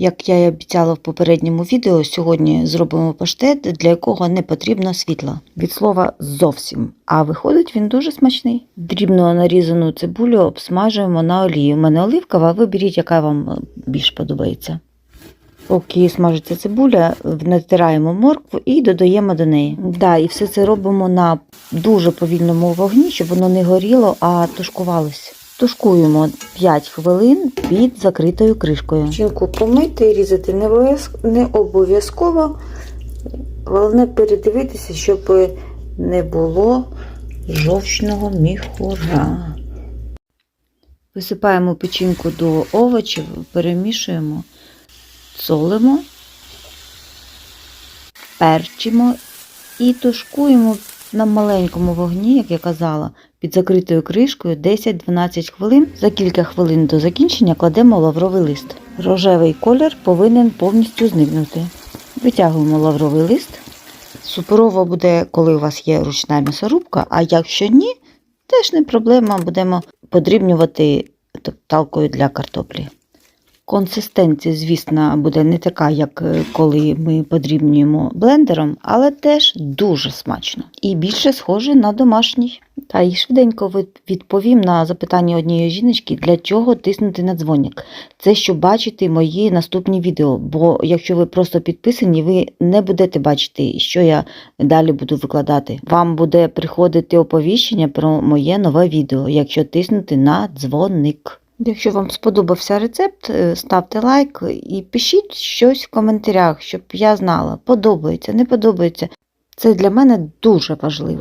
Як я і обіцяла в попередньому відео, сьогодні зробимо паштет, для якого не потрібно світла. Від слова зовсім. А виходить він дуже смачний. Дрібно нарізану цибулю обсмажуємо на олії. У мене оливкова, виберіть, яка вам е, більш подобається. Поки смажиться цибуля, натираємо моркву і додаємо до неї. Да, і все це робимо на дуже повільному вогні, щоб воно не горіло, а тушкувалося. Тушкуємо 5 хвилин під закритою кришкою. Чинку помити, і різати не обов'язково. Головне передивитися, щоб не було жовчного міхура. Висипаємо печінку до овочів, перемішуємо, солимо, перчимо і тушкуємо на маленькому вогні, як я казала, під закритою кришкою 10-12 хвилин. За кілька хвилин до закінчення кладемо лавровий лист. Рожевий колір повинен повністю зникнути. Витягуємо лавровий лист. Суперово буде, коли у вас є ручна м'ясорубка, а якщо ні, теж не проблема, будемо подрібнювати топталкою для картоплі. Консистенція, звісно, буде не така, як е, коли ми подрібнюємо блендером, але теж дуже смачно. І більше схоже на домашній. Та і швиденько відповім на запитання однієї жіночки, для чого тиснути на дзвоник. Це щоб бачити мої наступні відео. Бо якщо ви просто підписані, ви не будете бачити, що я далі буду викладати. Вам буде приходити оповіщення про моє нове відео, якщо тиснути на дзвоник. Якщо вам сподобався рецепт, е, ставте лайк і пишіть щось в коментарях, щоб я знала, подобається, не подобається. Це для мене дуже важливо.